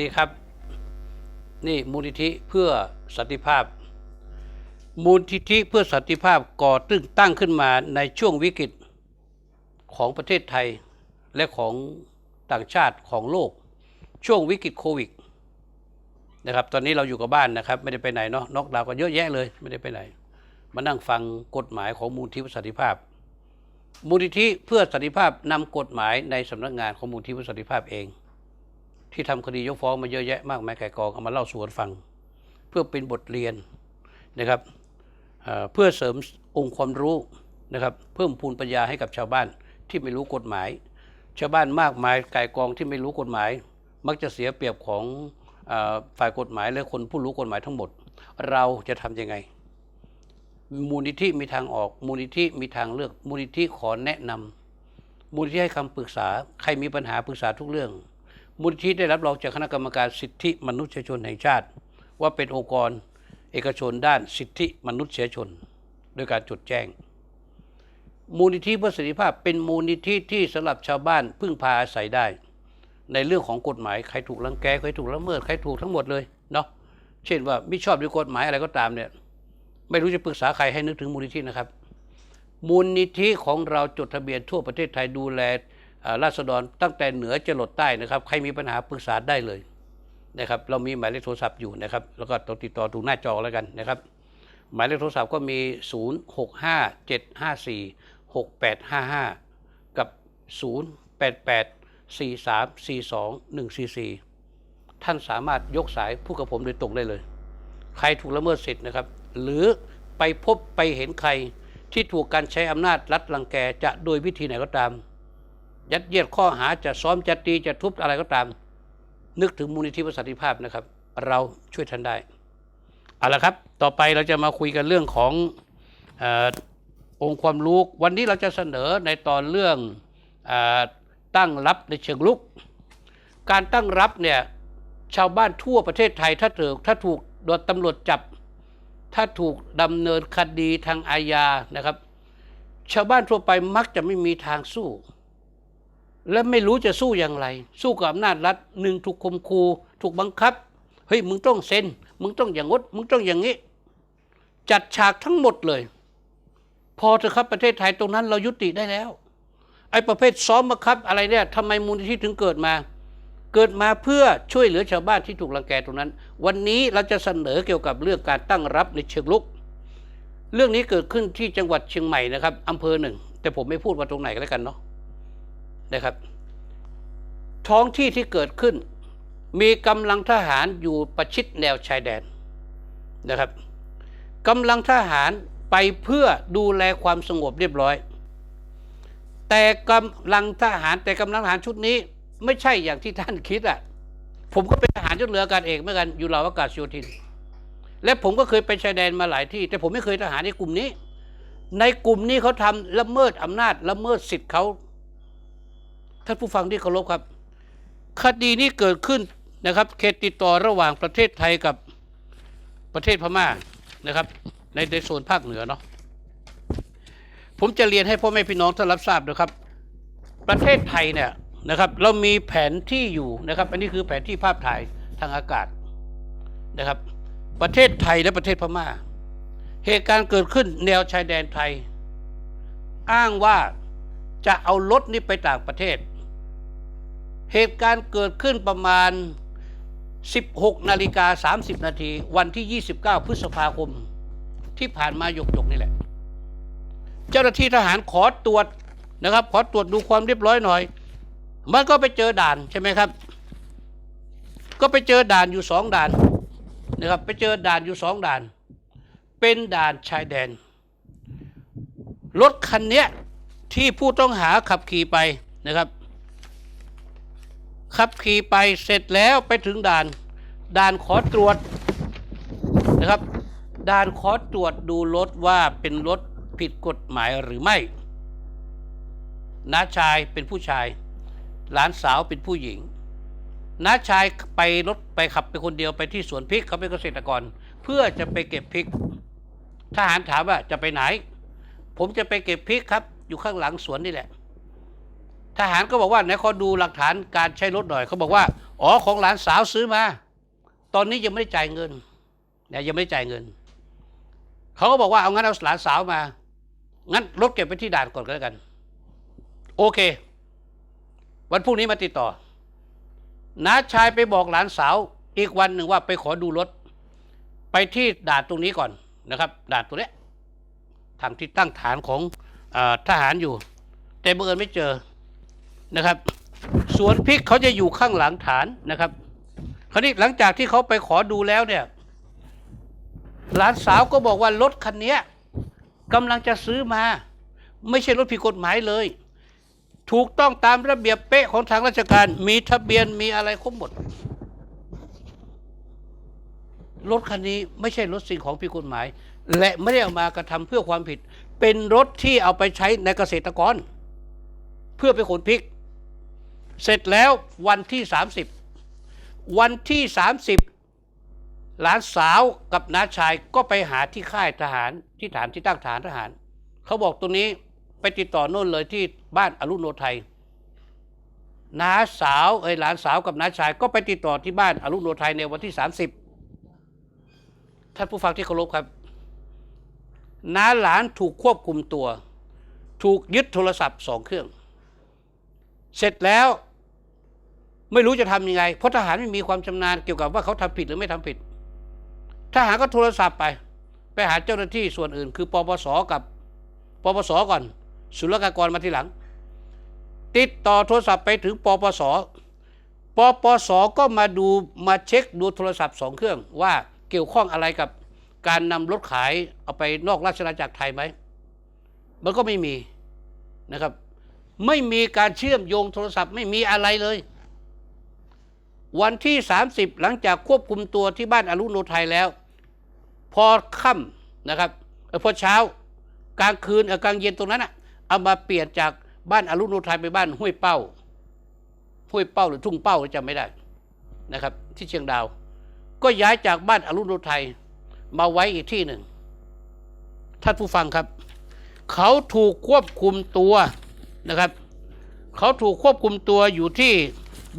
ดีครับ นี่มูลนิธิเพื่อสันติภาพ มูลนิธิเพื่อสันติภาพก่อตึ้งตั้งขึ้นมาในช่วงวิกฤตของประเทศไทยและของต่างชาติของโลก ช่วงวิกฤตโควิดนะครับตอนนี้เราอยู่กับบ้านนะครับ ไม่ได้ไปไหนเนาะนอกดาวก็เยอะแยะเลยไม่ได้ไปไหน มานั่งฟังกฎหมายของมูลนิธิเพื่สันติภาพ มูลนิธิเพื่อสันติภาพนำกฎหมายในสำนักงานของมูลนิธิเพื่สันติภาพเอง ที่ทำคดียกฟ้องมาเยอะแยะมากมายไก่กองเอามาเล่าสู่กันฟัง เพื่อเป็นบทเรียนนะครับเพื่อเสริมองค์ความรู้นะครับ เพิ่มพูนปัญญาให้กับชาวบ้านที่ไม่รู้กฎหมาย ชาวบ้านมากมายไก่กองที่ไม่รู้กฎหมาย มักจะเสียเปรียบของอฝ่ายกฎหมายและคนผู้รู้กฎหมายทั้งหมด เราจะทำยังไง มูลนิธิมีทางออก มูลนิธิมีทางเลือก มูลนิธิขอแนะนำมูลนิธิให้คำปรึกษา ใครมีปัญหาปรึกษาทุกเรื่อง มูลนิธิได้รับรองจากคณะกรรมการสิทธิมนุษยชนแห่งชาติ ว่าเป็นองค์กรเอกชนด้านสิทธิมนุษยชน โดยการจดแจ้ง มูลนิธิเพื่อสิทธิภาพเป็นมูลนิธิที่สำหรับชาวบ้านพึ่งพาอาศัยได้ ในเรื่องของกฎหมายใครถูกรังแกใครถูกละเมิดใครถูกทั้งหมดเลยเนาะเช่นว่าไม่ชอบด้วยกฎหมายอะไรก็ตามเนี่ยไม่รู้จะปรึกษาใครให้นึกถึงมูลนิธินะครับ มูลนิธิของเราจดทะเบียนทั่วประเทศไทยดูแล ราษฎรตั้งแต่เหนือจรดใต้นะครับใครมีปัญหาปรึกษาได้เลยนะครับเรามีหมายเลขโทรศัพท์อยู่นะครับแล้วก็ต้องติดต่อถูกหน้าจอแล้วกันนะครับ หมายเลขโทรศัพท์ก็มี 0 6 5 7 5 4 6 8 5 5 กับ 0 8 8 4 3 4 2 1 4 4 ท่านสามารถยกสายพูดกับผมโดยตรงได้เลย ใครถูกละเมิดสิทธิ์นะครับ หรือไปพบไปเห็นใครที่ถูกการใช้อำนาจรัฐรังแกจะโดยวิธีไหนก็ตาม ยัดเยียดข้อหาจะซ้อมจะตีจะทุบอะไรก็ตาม นึกถึงมูลนิธิประสิทธิภาพนะครับ เราช่วยท่านได้เอาละครับ ต่อไปเราจะมาคุยกันเรื่องของอองค์ความรู้วันนี้เราจะเสนอในตอนเรื่องออตั้งรับในเชิงลุก การตั้งรับเนี่ยชาวบ้านทั่วประเทศไทยถ้าถูกถ้าถูกโดนตำรวจจับ ถ้าถูกดำเนินคดีทางอาญานะครับ ชาวบ้านทั่วไปมักจะไม่มีทางสู้ และไม่รู้จะสู้อย่างไร สู้กับอำนาจรัฐหนึ่งถูกคมคูถูกบังคับ เฮ้ยมึงต้องเซ็น มึงต้องอย่างงด มึงต้องอย่างนี้ จัดฉากทั้งหมดเลย พอเถอะครับประเทศไทยตรงนั้นเรายุติได้แล้ว ไอ้ประเภทซ้อมบังคับอะไรเนี่ยทำไมมูลนิธิถึงเกิดมา เกิดมาเพื่อช่วยเหลือชาวบ้านที่ถูกรังแกตรงนั้น วันนี้เราจะเสนอเกี่ยวกับเรื่องการตั้งรับในเชิงลุก เรื่องนี้เกิดขึ้นที่จังหวัดเชียงใหม่นะครับอำเภอหนึ่ง แต่ผมไม่พูดว่าตรงไหนก็แล้วกันเนาะ นะครับ ท้องที่ที่เกิดขึ้น มีกำลังทหารอยู่ประชิดแนวชายแดนนะครับกำลังทหารไปเพื่อดูแลความสงบเรียบร้อย แต่กำลังทหารแต่กำลังทหารชุดนี้ ไม่ใช่อย่างที่ท่านคิดอะผมก็เป็นทหารยศเรืออากาศเอกเหมือนกันอยู่เหล่าอากาศโยธิน และผมก็เคยไปชายแดนมาหลายที่ แต่ผมไม่เคยทหารในกลุ่มนี้ ในกลุ่มนี้เขาทำละเมิดอำนาจละเมิดสิทธิ์เขา ท่านผู้ฟังที่เคารพครับ คดีนี้เกิดขึ้นนะครับเขตติดต่อระหว่างประเทศไทยกับประเทศพม่านะครับ ในในโซนภาคเหนือเนาะผมจะเรียนให้พ่อแม่พี่น้องท่านรับทราบนะครับ ประเทศไทยเนี่ยนะครับเรามีแผนที่อยู่นะครับ อันนี้คือแผนที่ภาพถ่ายทางอากาศนะครับ ประเทศไทยและประเทศพม่า เหตุการณ์เกิดขึ้นแนวชายแดนไทย อ้างว่าจะเอารถนี้ไปต่างประเทศ เหตุการณ์เกิดขึ้นประมาณ 16 นาฬิกา 30 นาที วันที่ 29 พฤษภาคม ที่ผ่านมาหยกๆนี่แหละ เจ้าหน้าที่ทหารขอตรวจนะครับ ขอตรวจดูความเรียบร้อยหน่อย มันก็ไปเจอด่านใช่ไหมครับ ก็ไปเจอด่านอยู่สองด่านนะครับไปเจอด่านอยู่สองด่าน เป็นด่านชายแดน รถคันเนี้ยที่ผู้ต้องหาขับขี่ไปนะครับ ขับขี่ไปเสร็จแล้วไปถึงด่าน ด่านขอตรวจนะครับ ด่านขอตรวจดูรถว่าเป็นรถผิดกฎหมายหรือไม่น้าชายเป็นผู้ชาย หลานสาวเป็นผู้หญิงน้าชายไปรถไปขับไปคนเดียวไปที่สวนพริกเขาเป็นเกษตรกร เพื่อจะไปเก็บพริก ทหารถามว่าจะไปไหน ผมจะไปเก็บพริกครับ อยู่ข้างหลังสวนนี่แหละ ทหารก็บอกว่าไหนขอดูหลักฐานการใช้รถหน่อยเขาบอกว่าอ๋อของหลานสาวซื้อมา ตอนนี้ยังไม่ได้จ่ายเงินเนี่ยยังไม่ได้จ่ายเงินเขาก็บอกว่าเอางั้นเอาหลานสาวมา งั้นรถเก็บไปที่ด่านก่อนก็แล้วกัน โอเค วันพรุ่งนี้มาติดต่อน้าชายไปบอกหลานสาวอีกวันหนึ่งว่าไปขอดูรถ ไปที่ด่านตรงนี้ก่อนนะครับด่านตัวนี้ทางที่ตั้งฐานของอทหารอยู่ แต่บังเอิญไม่เจอ นะครับ สวนพริกเขาจะอยู่ข้างหลังฐานนะครับ คราวนี้หลังจากที่เขาไปขอดูแล้วเนี่ย หลานสาวก็บอกว่ารถคันนี้กำลังจะซื้อมา ไม่ใช่รถผิดกฎหมายเลย ถูกต้องตามระเบียบเป๊ะของทางราชการ มีทะเบียนมีอะไรครบหมดรถคันนี้ไม่ใช่รถสิ่งของผิดกฎหมาย และไม่ได้เอามากระทำเพื่อความผิด เป็นรถที่เอาไปใช้ในเกษตรกร เพื่อไปขนพริก เสร็จแล้ววันที่ 30 วันที่ 30 หลานสาวกับน้าชายก็ไปหาที่ค่ายทหารที่ฐานที่ตั้งฐานทหาร เขาบอกตรงนี้ไปติดต่อโน่นเลยที่บ้านอรุณโนไทยน้าสาวเอ้ยหลานสาวกับน้าชาย ก็ไปติดต่อที่บ้านอรุณโนไทยในวันที่ 30 ท่านผู้ฟังที่เคารพครับ น้าหลานถูกควบคุมตัว ถูกยึดโทรศัพท์สองเครื่อง เสร็จแล้ว ไม่รู้จะทำยังไงเพราะทหารไม่มีความชำนาญเกี่ยวกับว่าเขาทำผิดหรือไม่ทำผิด ทหารก็โทรศัพท์ไป ไปหาเจ้าหน้าที่ส่วนอื่น คือปปสกับปปสก่อน ศุลกากรมาทีหลัง ติดต่อโทรศัพท์ไปถึงปปสปปสก็มาดูมาเช็คดูโทรศัพท์สองเครื่อง ว่าเกี่ยวข้องอะไรกับการนำรถขายเอาไปนอกราชอาณาจักรไทยไหมมันก็ไม่มีนะครับ ไม่มีการเชื่อมโยงโทรศัพท์ไม่มีอะไรเลย วันที่ 30 หลังจากควบคุมตัวที่บ้านอรุณโนไทยแล้ว พอค่ำนะครับพอเช้ากลางคืนกลางเย็นตรงนั้นอะเอามาเปลี่ยนจากบ้านอรุณโนไทยไปบ้านห้วยเป้า ห้วยเป้าหรือทุ่งเป้าจำไม่ได้นะครับ ที่เชียงดาว ก็ย้ายจากบ้านอรุณโนไทยมาไว้อีกที่หนึ่งท่านผู้ฟังครับ เขาถูกควบคุมตัวนะครับ เขาถูกควบคุมตัวอยู่ที่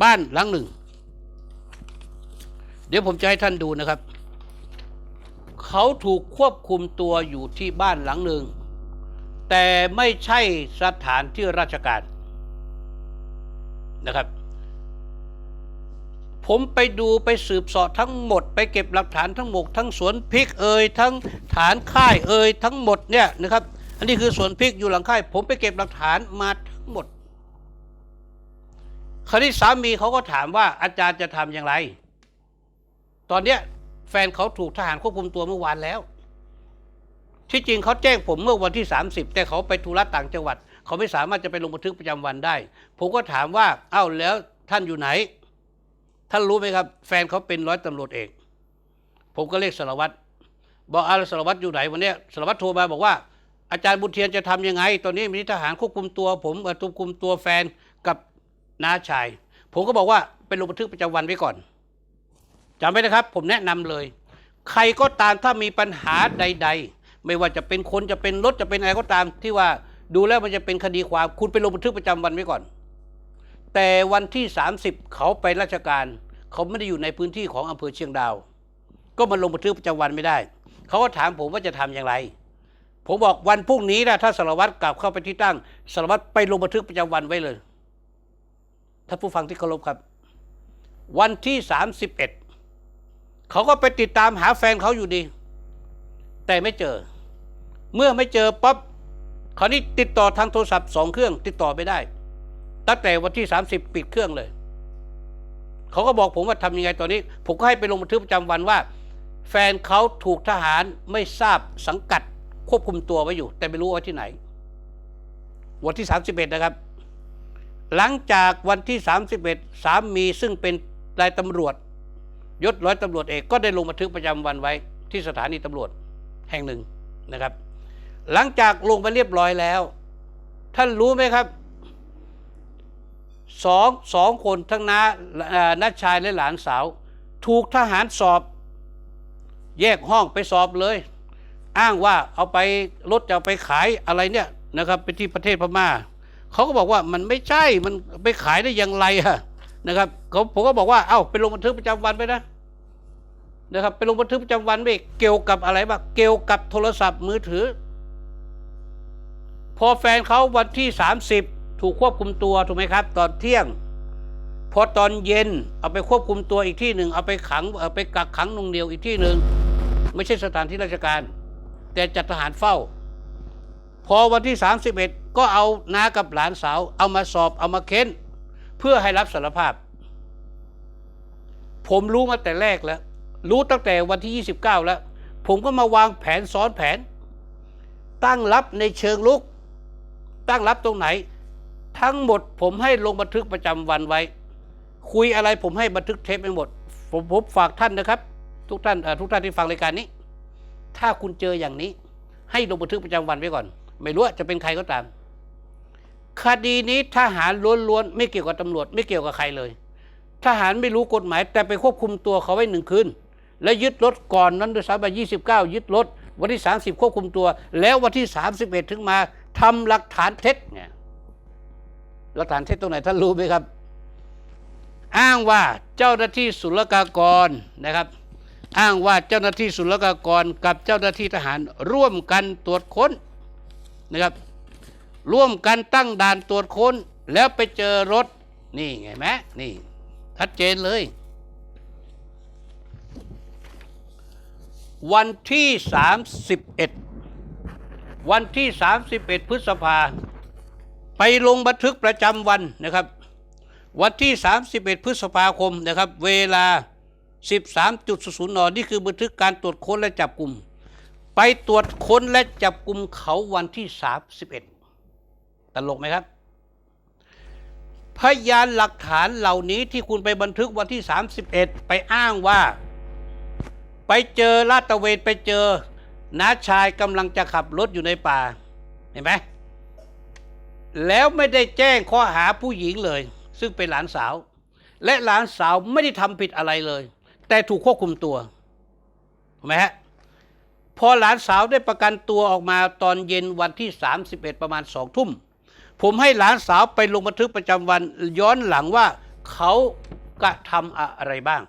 บ้านหลังหนึ่ง เดี๋ยวผมจะให้ท่านดูนะครับ เขาถูกควบคุมตัวอยู่ที่บ้านหลังหนึ่ง แต่ไม่ใช่สถานที่ราชการนะครับ ผมไปดูไปสืบสอบทั้งหมด ไปเก็บหลักฐานทั้งหมด ทั้งสวนพริกเอ่ยทั้งฐานค่ายเอ่ยทั้งหมดเนี่ยนะครับ อันนี้คือสวนพริกอยู่หลังค่าย ผมไปเก็บหลักฐานมาทั้งหมดคราวนี้สามีเขาก็ถามว่าอาจารย์จะทำอย่างไร ตอนเนี้ยแฟนเขาถูกทหารควบคุมตัวเมื่อวานแล้ว ที่จริงเขาแจ้งผมเมื่อวันที่ 30 แต่เขาไปธุระต่างจังหวัด เขาไม่สามารถจะไปลงบันทึกประจำวันได้ ผมก็ถามว่าเอ้าแล้วท่านอยู่ไหน ท่านรู้ไหมครับ แฟนเขาเป็นร้อยตำรวจเอกผมก็เรียกสารวัตรบอกอาสารวัตรอยู่ไหนวันนี้สารวัตรโทรมาบอกว่า อาจารย์บุญเทียนจะทำยังไง ตอนนี้มีทหารควบคุมตัว ผมควบคุมตัวแฟนกับน้าชาย ผมก็บอกว่าไปลงบันทึกประจำวันไว้ก่อน จำไว้นะครับ ผมแนะนำเลย ใครก็ตามถ้ามีปัญหาใด ๆ ไม่ว่าจะเป็นคนจะเป็นรถจะเป็นอะไรก็ตาม ที่ว่าดูแล้วมันจะเป็นคดีความ คุณไปลงบันทึกประจำวันไว้ก่อน แต่วันที่ 30 เขาไปราชการ เขาไม่ได้อยู่ในพื้นที่ของอำเภอเชียงดาว ก็มาลงบันทึกประจำวันไม่ได้ เขาก็ถามผมว่าจะทำอย่างไร ผมบอกวันพรุ่งนี้นะถ้าสารวัตรกลับเข้าไปที่ตั้งสารวัตรไปลงบันทึกประจำวันไว้เลยท่านผู้ฟังที่เคารพครับ วันที่ 31 เขาก็ไปติดตามหาแฟนเขาอยู่ดี แต่ไม่เจอ เมื่อไม่เจอปั๊บคราวนี้ติดต่อทางโทรศัพท์สองเครื่อง ติดต่อไม่ได้ ตั้งแต่วันที่30ปิดเครื่องเลย เขาก็บอกผมว่าทำยังไงตอนนี้ ผมก็ให้ไปลงบันทึกประจำวันว่า แฟนเขาถูกทหารไม่ทราบสังกัดควบคุมตัวไว้อยู่ แต่ไม่รู้ว่าที่ไหน วันที่31นะครับ หลังจากวันที่31สามีซึ่งเป็นนายตำรวจ ยศร้อยตำรวจเอกก็ได้ลงบันทึกประจำวันไว้ที่สถานีตำรวจแห่งหนึ่งนะครับ หลังจากลงไปเรียบร้อยแล้ว ท่านรู้ไหมครับสองสองคนทั้งน้าน้าชายและหลานสาว ถูกทหารสอบ แยกห้องไปสอบเลย อ้างว่าเอาไปรถจะเอาไปขายอะไรเนี่ยนะครับไปที่ประเทศพม่าเขาก็บอกว่ามันไม่ใช่มันไปขายได้อย่างไรอะนะครับเขาผมก็บอกว่าเอ้าไปลงบันทึกประจำวันไปนะ นะครับไปลงบันทึกประจำวันไปเกี่ยวกับอะไรบ้างเกี่ยวกับโทรศัพท์มือถือ พอแฟนเขาวันที่ 30 ถูกควบคุมตัวถูกไหมครับ ตอนเที่ยง พอตอนเย็นเอาไปควบคุมตัวอีกที่หนึ่งเอาไปขังเอาไปกักขังนงเดียวอีกที่หนึ่งไม่ใช่สถานที่ราชการ แต่จัดทหารเฝ้า พอวันที่ 31 ก็เอาน้ากับหลานสาว เอามาสอบเอามาเค้น เพื่อให้รับสารภาพ ผมรู้มาแต่แรกแล้ว รู้ตั้งแต่วันที่ 29 แล้ว ผมก็มาวางแผนซ้อนแผน ตั้งรับในเชิงลุก ตั้งรับตรงไหน ทั้งหมดผมให้ลงบันทึกประจำวันไว้ คุยอะไรผมให้บันทึกเทปไปหมด ผมผมฝากท่านนะครับ ทุกท่านทุกท่านที่ฟังรายการนี้ ถ้าคุณเจออย่างนี้ ให้ลงบันทึกประจำวันไว้ก่อน ไม่รู้จะเป็นใครก็ตาม คดีนี้ทหารล้วนๆไม่เกี่ยวกับตำรวจ ไม่เกี่ยวกับใครเลยทหารไม่รู้กฎหมายแต่ไปควบคุมตัวเขาไว้หนึ่งคืน และยึดรถก่อนนั้นด้วยซ้ำไป29 ยึดรถวันที่ 30 ควบคุมตัว แล้ววันที่ 31 ถึงมาทำหลักฐานเท็จเนี่ยหลักฐานเท็จตรงไหนท่านรู้ไหมครับ อ้างว่าเจ้าหน้าที่ศุลกากรนะครับ อ้างว่าเจ้าหน้าที่ศุลกากรกับเจ้าหน้าที่ทหารร่วมกันตรวจค้นนะครับ ร่วมกันตั้งด่านตรวจค้น แล้วไปเจอรถนี่ไงไหมนี่ชัดเจนเลย วันที่ 31 วันที่ 31 พฤษภา ไปลงบันทึกประจำวันนะครับ วันที่ 31 พฤษภาคมนะครับ เวลา 13.00นนี่คือบันทึกการตรวจค้นและจับกลุ่ม ไปตรวจค้นและจับกลุ่มเขาวันที่ 31 ตลกไหมครับพยานหลักฐานเหล่านี้ที่คุณไปบันทึกวันที่ 31 ไปอ้างว่า ไปเจอลาดตระเวนไปเจอน้าชายกำลังจะขับรถอยู่ในป่า เห็นไหมแล้วไม่ได้แจ้งข้อหาผู้หญิงเลย ซึ่งเป็นหลานสาว และหลานสาวไม่ได้ทำผิดอะไรเลย แต่ถูกควบคุมตัวถูกไหมฮะพอหลานสาวได้ประกันตัวออกมาตอนเย็นวันที่ 31 ประมาณสองทุ่ม ผมให้หลานสาวไปลงบันทึกประจำวันย้อนหลังว่าเขากระทำอะไรบ้าง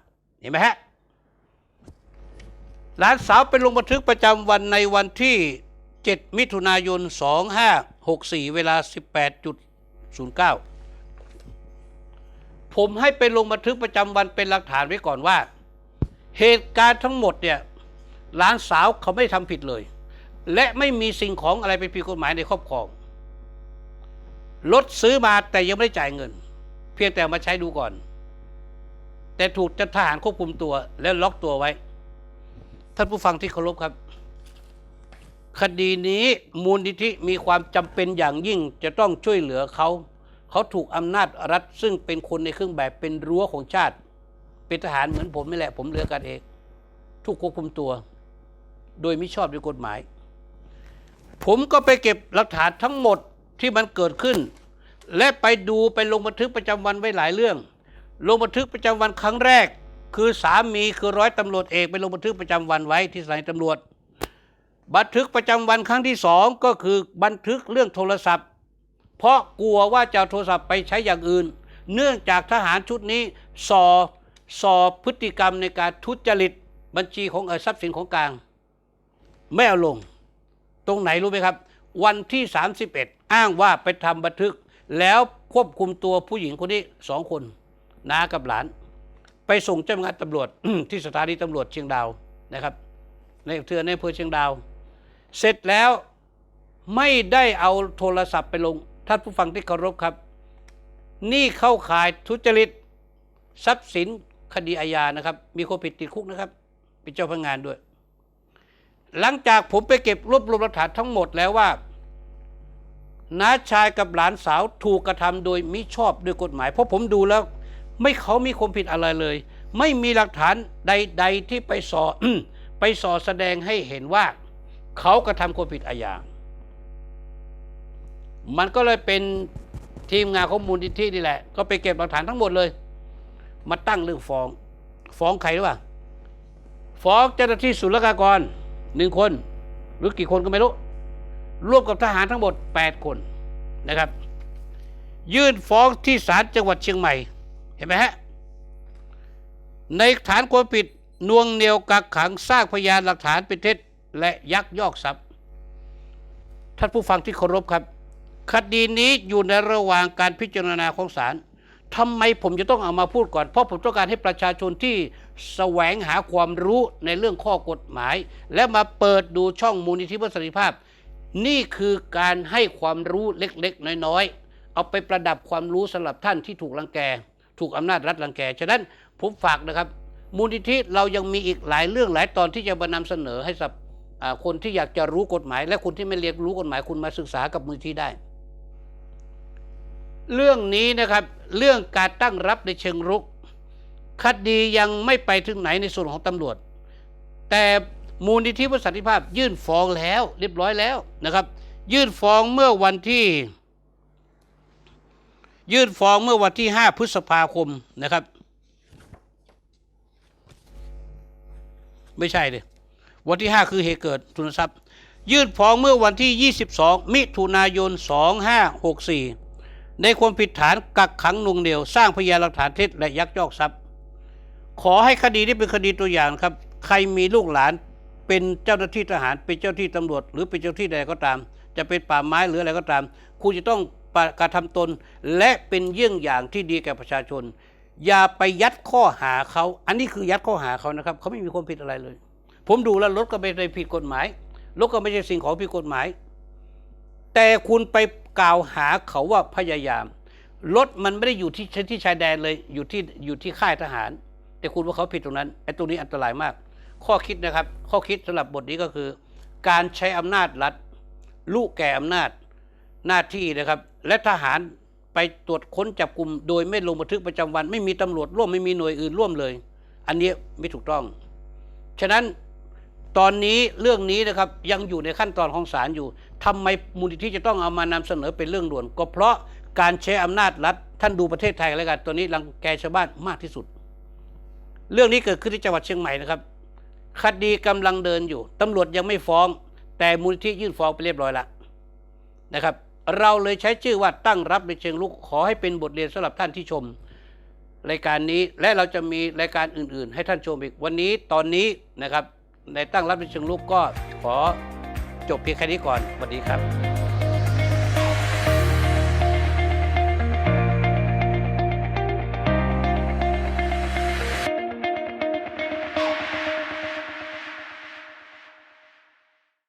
เห็นไหมฮะ หลานสาวไปลงบันทึกประจำวันในวันที่ 7 มิถุนายน 2564 เวลา 18.09 ผมให้ไปลงบันทึกประจำวันเป็นหลักฐานไว้ก่อนว่า เหตุการณ์ทั้งหมดเนี่ยหลานสาวเขาไม่ทำผิดเลย และไม่มีสิ่งของอะไรเป็นผิดกฎหมายในครอบครองรถซื้อมาแต่ยังไม่ได้จ่ายเงิน เพียงแต่มาใช้ดูก่อน แต่ถูกเจ้าทหารควบคุมตัวแล้วล็อกตัวไว้ ท่านผู้ฟังที่เคารพครับ คดีนี้มูลนิธิมีความจำเป็นอย่างยิ่งจะต้องช่วยเหลือเขาเขาถูกอำนาจรัฐซึ่งเป็นคนในเครื่องแบบเป็นรั้วของชาติ เป็นทหารเหมือนผมนี่แหละ ผมเรือกันเองถูกควบคุมตัว โดยไม่ชอบด้วยกฎหมาย ผมก็ไปเก็บหลักฐานทั้งหมดที่มันเกิดขึ้น และไปดูไปลงบันทึกประจำวันไว้หลายเรื่อง ลงบันทึกประจำวันครั้งแรก คือสามีคือร้อยตำรวจเอกไปลงบันทึกประจำวันไว้ที่สถานีตำรวจ บันทึกประจำวันครั้งที่สองก็คือบันทึกเรื่องโทรศัพท์ เพราะกลัวว่าจะโทรศัพท์ไปใช้อย่างอื่น เนื่องจากทหารชุดนี้สอสอบพฤติกรรมในการทุจริตบัญชีของอทรัพย์สินของกลาง ไม่เอาลง ตรงไหนรู้ไหมครับ วันที่ 31 อ้างว่าไปทำบันทึก แล้วควบคุมตัวผู้หญิงคนนี้สองคนน้ากับหลาน ไปส่งเจ้าพนักงานตำรวจที่สถานีตำรวจเชียงดาวนะครับในเทือในอำเภอเชียงดาว เสร็จแล้วไม่ได้เอาโทรศัพท์ไปลง ท่านผู้ฟังที่เคารพครับ นี่เข้าข่ายทุจริตทรัพย์สินคดีอาญานะครับ มีคนผิดติดคุกนะครับเป็นเจ้าพนักงานด้วย หลังจากผมไปเก็บรวบรวมหลักฐานทั้งหมดแล้วว่าน้าชายกับหลานสาวถูกกระทำโดยมิชอบด้วยกฎหมาย เพราะผมดูแล้ว ไม่เขามีความผิดอะไรเลย ไม่มีหลักฐานใด ๆ ที่ไปสอไปสอแสดงให้เห็นว่า เขากระทำความผิดอาญา มันก็เลยเป็นทีมงานข้อมูลนิธินี่แหละ ก็ไปเก็บหลักฐานทั้งหมดเลย มาตั้งเรื่องฟ้อง ฟ้องใครหรือเปล่าฟ้องเจ้าหน้าที่ศุลกากรหนึ่งคน หรือกี่คนก็ไม่รู้ร่วมกับทหารทั้งหมด 8 คนนะครับ ยื่นฟ้องที่ศาลจังหวัดเชียงใหม่ ห็นไหมฮะ ในฐานความผิดนวงเหนียวกักขังสร้างพยานหลักฐานเป็นเท็จและยักยอกทรัพย์ ท่านผู้ฟังที่เคารพครับ คดีนี้อยู่ในระหว่างการพิจารณาของศาลทำไมผมจะต้องเอามาพูดก่อน เพราะผมต้องการให้ประชาชนที่แสวงหาความรู้ในเรื่องข้อกฎหมาย และมาเปิดดูช่องมูลนิธิเพื่อสันติภาพ นี่คือการให้ความรู้เล็กๆ น้อยๆ เอาไปประดับความรู้สำหรับท่านที่ถูกรังแก ถูกอำนาจรัฐรังแก ฉะนั้นผมฝากนะครับ มูลนิธิเรายังมีอีกหลายเรื่องหลายตอนที่จะมานำเสนอให้กับคนที่อยากจะรู้กฎหมาย และคนที่ไม่เรียนรู้กฎหมายคุณมาศึกษากับมูลนิธิได้ เรื่องนี้นะครับเรื่องการตั้งรับในเชิงรุก คดียังไม่ไปถึงไหนในส่วนของตำรวจ แต่มูลนิธิเพื่อสันติภาพ ยื่นฟ้องแล้ว เรียบร้อยแล้วนะครับ ยื่นฟ้องเมื่อวันที่ ยื่นฟ้องเมื่อวันที่ 5 พฤษภาคมนะครับ ไม่ใช่เลยวันที่ 5 คือเหตุเกิดทุนทรัพย์ ยื่นฟ้องเมื่อวันที่ 22 มิถุนายน 2564 ในความผิดฐานกักขังน่วงเหนียว สร้างพยานหลักฐานเท็จและยักยอกทรัพย์ ขอให้คดีนี้เป็นคดีตัวอย่างครับ ใครมีลูกหลานเป็นเจ้าหน้าที่ทหารเป็นเจ้าที่ตำรวจ หรือเป็นเจ้าที่ใดก็ตาม จะเป็นป่าไม้หรืออะไรก็ตาม คุณจะต้อง กระทำตน และเป็นเยี่ยงอย่างที่ดีแก่ประชาชน อย่าไปยัดข้อหาเขา อันนี้คือยัดข้อหาเขานะครับเขาไม่มีความผิดอะไรเลย ผมดูแล้วรถก็ไม่ได้ผิดกฎหมายรถก็ไม่ใช่สิ่งของผิดกฎหมาย แต่คุณไปกล่าวหาเขาว่าพยายามรถมันไม่ได้อยู่ที่ที่ชายแดนเลยอยู่ที่อยู่ที่ค่ายทหาร แต่คุณว่าเขาผิดตรงนั้นไอ้ตรงนี้อันตรายมาก ข้อคิดนะครับ ข้อคิดสำหรับบทนี้ก็คือ การใช้อำนาจรัฐลูกแก่อำนาจ หน้าที่นะครับ และทหารไปตรวจค้นจับกลุ่มโดยไม่ลงบันทึกประจำวัน ไม่มีตำรวจร่วมไม่มีหน่วยอื่นร่วมเลย อันนี้ไม่ถูกต้อง ฉะนั้นตอนนี้เรื่องนี้นะครับยังอยู่ในขั้นตอนของศาลอยู่ทำไมมูลนิธิจะต้องเอามานำเสนอเป็นเรื่องด่วน ก็เพราะการใช้อำนาจรัฐท่านดูประเทศไทยแล้วกันตอนนี้รังแกชาวบ้านมากที่สุด เรื่องนี้เกิดขึ้นที่จังหวัดเชียงใหม่นะครับคดีกำลังเดินอยู่ตำรวจยังไม่ฟ้อง แต่มูลนิธิยื่นฟ้องไปเรียบร้อยแล้วนะครับ เราเลยใช้ชื่อว่าตั้งรับในเชิงลุกขอให้เป็นบทเรียนสำหรับท่านที่ชม รายการนี้และเราจะมีรายการอื่น ๆ ให้ท่านชมอีกวันนี้ตอนนี้นะครับ ในตั้งรับในเชิงลุกก็ขอจบเพียงแค่นี้ก่อนสวัสดีครับ